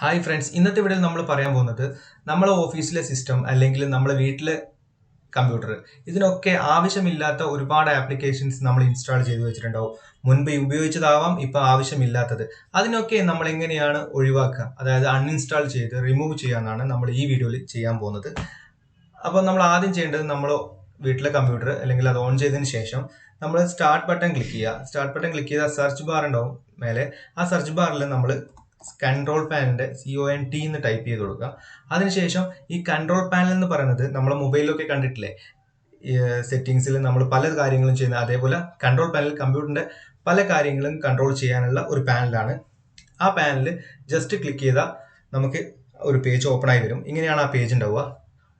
Hi friends ഇന്നത്തെ വീഡിയോയിൽ നമ്മൾ പറയാൻ പോകുന്നത് നമ്മളെ ഓഫീസിലെ സിസ്റ്റം അല്ലെങ്കിൽ നമ്മളെ വീട്ടിലെ കമ്പ്യൂട്ടർ ഇതിനൊക്കെ ആവശ്യമില്ലാത്ത ഒരുപാട് ആപ്ലിക്കേഷൻസ് നമ്മൾ ഇൻസ്റ്റാൾ ചെയ്തു വെച്ചിട്ടുണ്ടാവും. മുൻപ് ഉപയോഗിച്ചതാവാം ഇപ്പോൾ ആവശ്യമില്ലാത്തത്. അതിനൊക്കെ നമ്മൾ എങ്ങനെയാണ് ഒഴിവാക്കുക? അതായത് അൺഇൻസ്റ്റാൾ ചെയ്ത് റിമൂവ് ചെയ്യാന്നാണ് നമ്മൾ ഈ വീഡിയോയിൽ ചെയ്യാൻ പോകുന്നത്. അപ്പോൾ നമ്മൾ ആദ്യം ചെയ്യേണ്ടത് നമ്മൾ വീട്ടിലെ കമ്പ്യൂട്ടർ അല്ലെങ്കിൽ അത് ഓൺ ചെയ്തതിന് ശേഷം നമ്മൾ സ്റ്റാർട്ട് ബട്ടൺ ക്ലിക്ക് ചെയ്യുക. സ്റ്റാർട്ട് ബട്ടൺ ക്ലിക്ക് ചെയ്താൽ സെർച്ച് ബാർ ഉണ്ടാവും മേലെ. ആ സെർച്ച് ബാറിൽ നമ്മൾ കൺട്രോൾ പാനലിന്റെ സി ഒ എൻ ടി എന്ന് ടൈപ്പ് ചെയ്ത് കൊടുക്കുക. അതിനുശേഷം ഈ കൺട്രോൾ പാനൽ എന്ന് പറയുന്നത് നമ്മൾ മൊബൈലിലൊക്കെ കണ്ടിട്ടില്ലേ? സെറ്റിങ്സിൽ നമ്മൾ പല കാര്യങ്ങളും ചെയ്യുന്ന അതേപോലെ കൺട്രോൾ പാനൽ കമ്പ്യൂട്ടറിന്റെ പല കാര്യങ്ങളും കൺട്രോൾ ചെയ്യാനുള്ള ഒരു പാനലാണ് ആ പാനൽ ജസ്റ്റ് ക്ലിക്ക് ചെയ്താൽ നമുക്ക് ഒരു പേജ് ഓപ്പൺ ആയി വരും. ഇങ്ങനെയാണ് ആ പേജ് ഉണ്ടാവുക.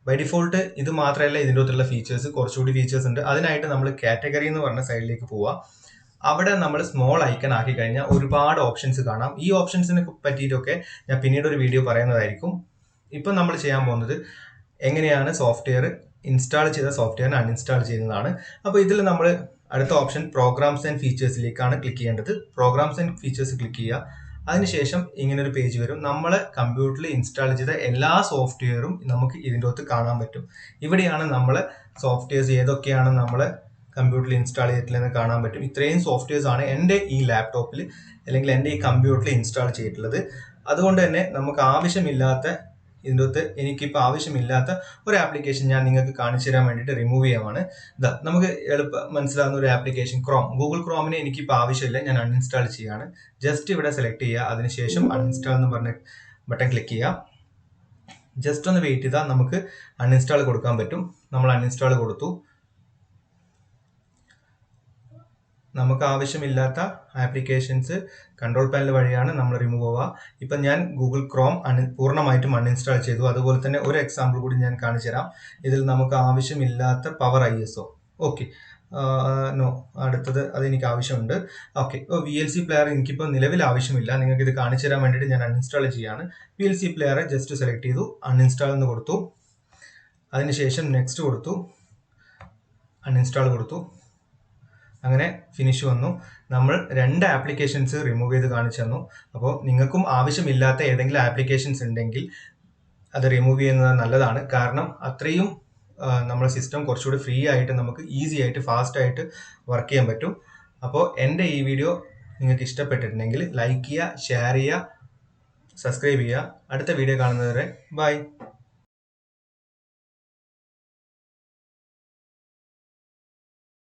ബൈ ഡിഫോൾട്ട് ഇത് മാത്രമല്ല ഇതിന്റെ അകത്തുള്ള ഫീച്ചേഴ്സ് കുറച്ചുകൂടി ഫീച്ചേഴ്സ് ഉണ്ട്. അതിനായിട്ട് നമ്മൾ കാറ്റഗറി എന്ന് പറഞ്ഞ സൈഡിലേക്ക് പോവുക. അവിടെ നമ്മൾ സ്മോൾ ഐക്കൺ ആക്കി കഴിഞ്ഞാൽ ഒരുപാട് ഓപ്ഷൻസ് കാണാം. ഈ ഓപ്ഷൻസിനെ പറ്റിയിട്ടൊക്കെ ഞാൻ പിന്നീട് ഒരു വീഡിയോ പറയുന്നതായിരിക്കും. ഇപ്പം നമ്മൾ ചെയ്യാൻ പോകുന്നത് എങ്ങനെയാണ് സോഫ്റ്റ്വെയർ ഇൻസ്റ്റാൾ ചെയ്ത സോഫ്റ്റ്വെയറിനെ അൺഇൻസ്റ്റാൾ ചെയ്യുന്നതാണ്. അപ്പോൾ ഇതിൽ നമ്മൾ അടുത്ത ഓപ്ഷൻ പ്രോഗ്രാംസ് ആൻഡ് ഫീച്ചേഴ്സിലേക്കാണ് ക്ലിക്ക് ചെയ്യേണ്ടത്. പ്രോഗ്രാംസ് ആൻഡ് ഫീച്ചേഴ്സ് ക്ലിക്ക് ചെയ്യുക. അതിനുശേഷം ഇങ്ങനെ ഒരു പേജ് വരും. നമ്മൾ കമ്പ്യൂട്ടറിൽ ഇൻസ്റ്റാൾ ചെയ്ത എല്ലാ സോഫ്റ്റ്വെയറും നമുക്ക് ഇതിന്റെ അകത്ത് കാണാൻ പറ്റും. ഇവിടെയാണ് നമ്മൾ സോഫ്റ്റ്വെയർസ് ഏതൊക്കെയാണ് നമ്മൾ കമ്പ്യൂട്ടറിൽ ഇൻസ്റ്റാൾ ചെയ്തിട്ടില്ലെന്ന് കാണാൻ പറ്റും. ഇത്രയും സോഫ്റ്റ്വെയർസ് ആണ് എന്റെ ഈ ലാപ്ടോപ്പിൽ അല്ലെങ്കിൽ എന്റെ ഈ കമ്പ്യൂട്ടറിൽ ഇൻസ്റ്റാൾ ചെയ്തിട്ടുള്ളത്. അതുകൊണ്ട് തന്നെ നമുക്ക് ആവശ്യമില്ലാത്ത ഇതിന്റെ അകത്ത് എനിക്കിപ്പോൾ ആവശ്യമില്ലാത്ത ഒരു ആപ്ലിക്കേഷൻ ഞാൻ നിങ്ങൾക്ക് കാണിച്ചു തരാൻ വേണ്ടിയിട്ട് റിമൂവ് ചെയ്യാമാണ് ഇതാ നമുക്ക് എളുപ്പം മനസ്സിലാവുന്ന ഒരു ആപ്ലിക്കേഷൻ ക്രോം ഗൂഗിൾ ക്രോമിന് എനിക്കിപ്പോൾ ആവശ്യമില്ല. ഞാൻ അൺഇൻസ്റ്റാൾ ചെയ്യുകയാണ് ജസ്റ്റ് ഇവിടെ സെലക്ട് ചെയ്യുക. അതിനുശേഷം അൺഇൻസ്റ്റാൾ എന്ന് പറഞ്ഞ ബട്ടൺ ക്ലിക്ക് ചെയ്യുക. ജസ്റ്റ് ഒന്ന് വെയിറ്റ് ചെയ്താൽ നമുക്ക് അൺഇൻസ്റ്റാൾ കൊടുക്കാൻ പറ്റും. നമ്മൾ അൺഇൻസ്റ്റാൾ കൊടുത്തു. നമുക്ക് ആവശ്യമില്ലാത്ത ആപ്ലിക്കേഷൻസ് കൺട്രോൾ പാനൽ വഴിയാണ് നമ്മൾ റിമൂവ് ആവുക. ഇപ്പം ഞാൻ ഗൂഗിൾ ക്രോം അൺ പൂർണമായിട്ടും അൺഇൻസ്റ്റാൾ ചെയ്തു. അതുപോലെ തന്നെ ഒരു എക്സാമ്പിൾ കൂടി ഞാൻ കാണിച്ചു തരാം. ഇതിൽ നമുക്ക് ആവശ്യമില്ലാത്ത power I S O okay no അടുത്തത് അതെനിക്ക് ആവശ്യമുണ്ട്. ഓക്കെ ഇപ്പോൾ വി എൽ സി പ്ലെയർ എനിക്കിപ്പോൾ നിലവിൽ ആവശ്യമില്ല. നിങ്ങൾക്ക് ഇത് കാണിച്ചു തരാൻ വേണ്ടിയിട്ട് ഞാൻ അൺഇൻസ്റ്റാൾ ചെയ്യാണ്. V L C player just select ചെയ്തു. അൺഇൻസ്റ്റാൾ എന്ന് കൊടുത്തു. അതിനുശേഷം നെക്സ്റ്റ് കൊടുത്തു. അൺഇൻസ്റ്റാൾ കൊടുത്തു. അങ്ങനെ ഫിനിഷ് വന്നു. നമ്മൾ രണ്ട് ആപ്ലിക്കേഷൻസ് റിമൂവ് ചെയ്ത് കാണിച്ചു തന്നു. അപ്പോൾ നിങ്ങൾക്കും ആവശ്യമില്ലാത്ത ഏതെങ്കിലും ആപ്ലിക്കേഷൻസ് ഉണ്ടെങ്കിൽ അത് റിമൂവ് ചെയ്യുന്നത് നല്ലതാണ്. കാരണം അത്രയും നമ്മുടെ സിസ്റ്റം കുറച്ചുകൂടി ഫ്രീ ആയിട്ട് നമുക്ക് ഈസി ആയിട്ട് ഫാസ്റ്റ് ആയിട്ട് വർക്ക് ചെയ്യാൻ പറ്റും. അപ്പോൾ എന്റെ ഈ വീഡിയോ നിങ്ങൾക്ക് ഇഷ്ടപ്പെട്ടിട്ടുണ്ടെങ്കിൽ ലൈക്ക് ചെയ്യുക ഷെയർ ചെയ്യുക സബ്സ്ക്രൈബ് ചെയ്യുക. അടുത്ത വീഡിയോ കാണുന്നതുവരെ ബൈ